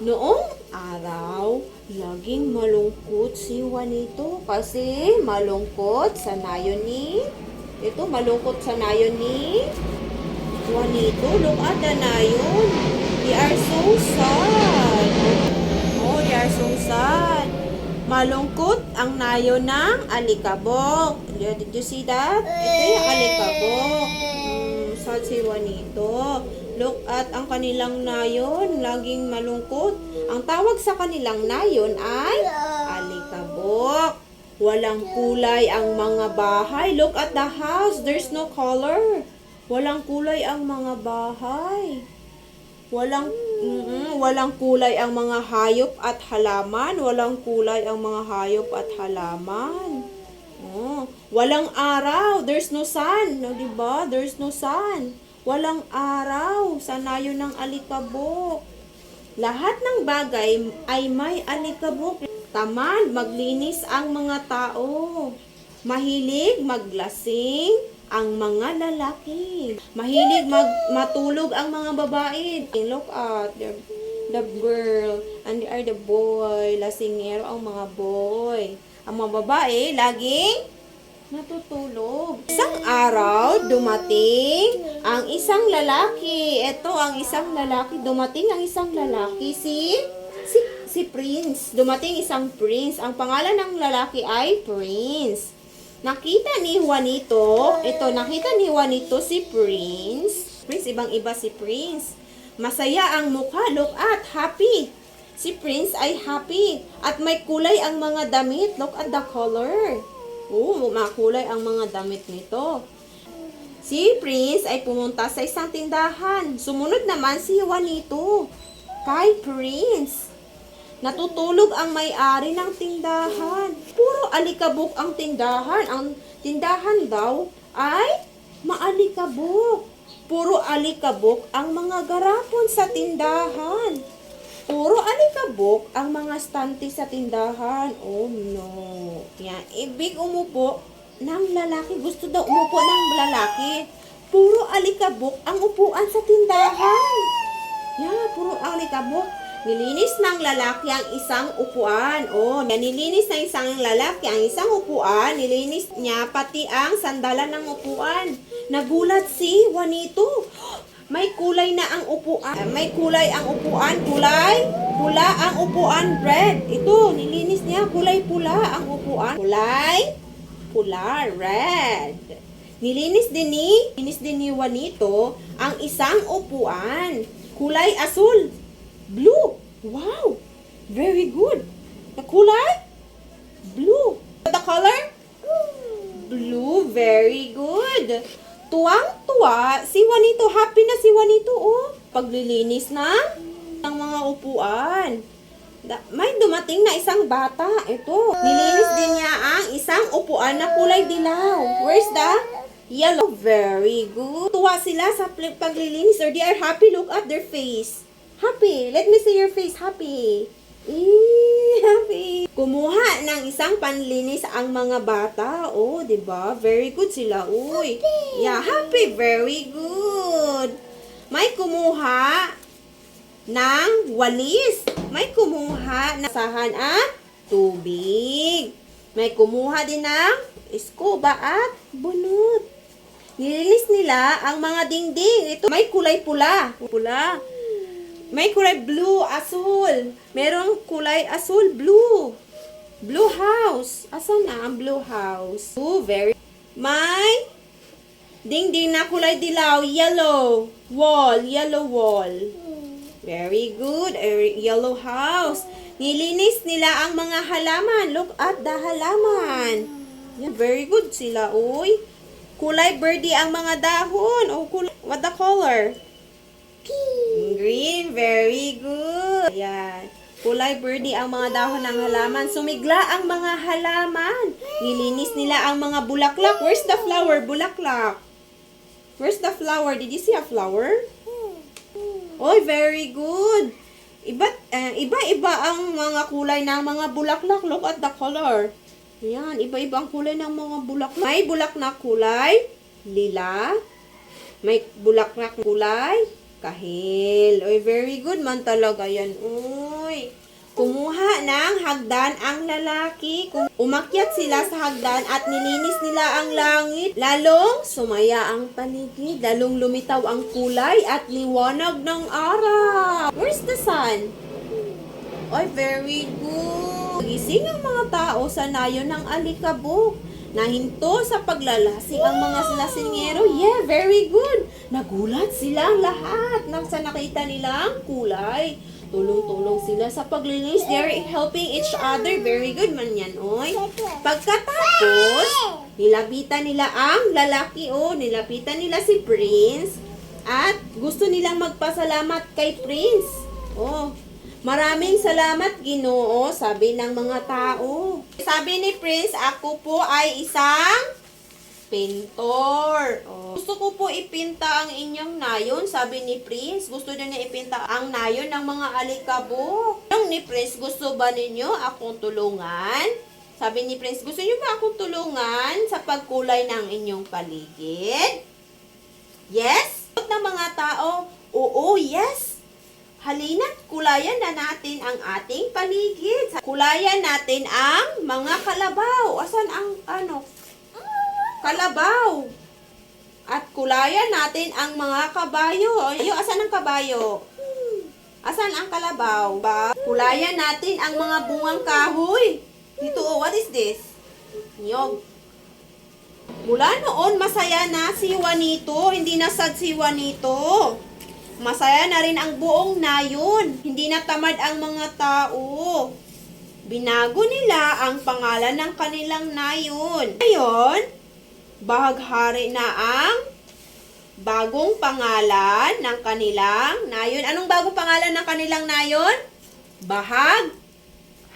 Noong araw, laging malungkot si Juanito kasi malungkot sa nayon ni ito malungkot sa nayon ni Juanito. Look at the nayon. They are so sad. Oh, they are so sad. Malungkot ang nayon ng alikabok. Did you see that? Ito yung alikabok. Sad si Juanito. Look at ang kanilang nayon, laging malungkot. Ang tawag sa kanilang nayon ay alikabok. Walang kulay ang mga bahay. Look at the house. There's no color. Walang kulay ang mga bahay. Walang mm, walang kulay ang mga hayop at halaman. Walang kulay ang mga hayop at halaman. Walang araw. There's no sun. No, 'di ba? There's no sun. Walang araw sa nayo ng alikabok. Lahat ng bagay ay may alikabok. Tamad maglinis ang mga tao. Mahilig maglasing ang mga lalaki. Mahilig mag matulog ang mga babae. Look at the, the girl and they the boy. Lasingero ang mga boy. Ang mga babae laging natutulog. Isang araw, dumating ang isang lalaki. Ito ang isang lalaki. Dumating ang isang lalaki. Si, si, si Prince. Dumating isang Prince. Ang pangalan ng lalaki ay Prince. Nakita ni Juanito, ito, nakita ni Juanito si Prince. Prince, ibang-iba si Prince. Masaya ang mukha. Look at, happy. Si Prince ay happy. At may kulay ang mga damit. Look at the color. Oo, makulay ang mga damit nito. Si Prince ay pumunta sa isang tindahan. Sumunod naman si Juanito kay Prince. Natutulog ang may-ari ng tindahan. Puro alikabok ang tindahan. Ang tindahan daw ay maalikabok. Puro alikabok ang mga garapon sa tindahan. Puro alikabok ang mga stante sa tindahan. Oh no. Yan. Ibig umupo ng lalaki. Gusto daw umupo ng lalaki. Puro alikabok ang upuan sa tindahan. Yeah, puro alikabok. Nilinis ng lalaki ang isang upuan. Oh, nilinis ng isang lalaki ang isang upuan. Nilinis niya pati ang sandalan ng upuan. Nagulat si Juanito. May kulay na ang upuan. May kulay ang upuan. Kulay? Pula ang upuan. Red. Ito, nilinis niya. Kulay pula ang upuan. Kulay? Pula. Red. Nilinis din ni, nilinis din ni Juanito ang isang upuan. Kulay asul. Blue. Wow. Very good. The kulay? Blue. The color? Blue. Very good. Tuwang-tuwa, si Juanito, happy na si Juanito, oh. Paglilinis na ng mga upuan. May dumating na isang bata. Ito. Nilinis din niya ang isang upuan na kulay dilaw. Where's the yellow? Very good. Tuwa sila sa paglilinis or they are happy. Look at their face. Happy. Let me see your face. Happy. Happy. Kumuha ng isang panlinis ang mga bata. Oh, 'di ba? Very good sila. Uy. Yeah, happy. Very good. May kumuha ng walis. May kumuha ng sahan at tubig. May kumuha din ng eskuba at bunot. Nilinis nila ang mga dingding. Ito may kulay pula. Pula. May kulay blue, asul. Merong kulay asul, blue. Blue house. Asan na ang blue house? Oh, very... May dingding na kulay dilaw, yellow. Wall, yellow wall. Very good. A yellow house. Nilinis nila ang mga halaman. Look at the halaman. Yeah, very good sila, uy. Kulay birdie ang mga dahon. Oh, kulay. What the color? Green. Very good. Ayan. Kulay birdie ang mga dahon ng halaman. Sumigla ang mga halaman. Nilinis nila ang mga bulaklak. Where's the flower? Bulaklak. Where's the flower? Did you see a flower? Oy, very good. Iba, eh, iba-iba ang mga kulay ng mga bulaklak. Look at the color. Ayan, iba-iba ang kulay ng mga bulaklak. May bulak na kulay, lila. May bulaklak kulay, Kahil. Oy, very good man talaga yan. Uy. Kumuha ng hagdan ang lalaki. Umakyat sila sa hagdan at nilinis nila ang langit. Lalong sumaya ang paligid. Lalong lumitaw ang kulay at liwanag ng araw. Where's the sun? Oy, very good. Gising ang mga tao sa nayon ng alikabok. Nahinto sa paglalasing ang mga lasingero. Yeah, very good. Nagulat silang lahat nang sa nakita nilang kulay. Tulong-tulong sila sa paglinis. They're helping each other. Very good man yan, oy. Pagkatapos, nilapitan nila ang lalaki, oh. Nilapitan nila si Prince. At gusto nilang magpasalamat kay Prince. Oh, Maraming salamat, Ginoo, sabi ng mga tao. Sabi ni Prince, ako po ay isang pintor. Oh. Gusto ko po ipinta ang inyong nayon, sabi ni Prince. Gusto niya niya ipinta ang nayon ng mga alikabok. Yung ni Prince, gusto ba ninyo akong tulungan? Sabi ni Prince, gusto niyo ba akong tulungan sa pagkulay ng inyong paligid? Yes? Ng mga tao, oo, yes. Halina't kulayan na natin ang ating paligid. Kulayan natin ang mga kalabaw. Asan ang ano? Kalabaw. At kulayan natin ang mga kabayo. Ayo, asan ang kabayo? Asan ang kalabaw? Ba? Kulayan natin ang mga bungang kahoy. Dito, oh, what is this? Niyog. Mula noon, masaya na si Juanito. Hindi na sad si Juanito. Masaya na rin ang buong nayon. Hindi na tamad ang mga tao. Binago nila ang pangalan ng kanilang nayon. Ngayon, bahaghari na ang bagong pangalan ng kanilang nayon. Anong bagong pangalan ng kanilang nayon? Bahag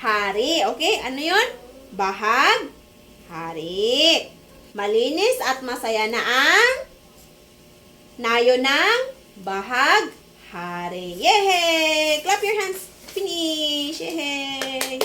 Hari. Okay? Ano yon? Bahag Hari. Malinis at masaya na ang nayon ng bahag hari. Yay! Clap your hands. Finish. Yay!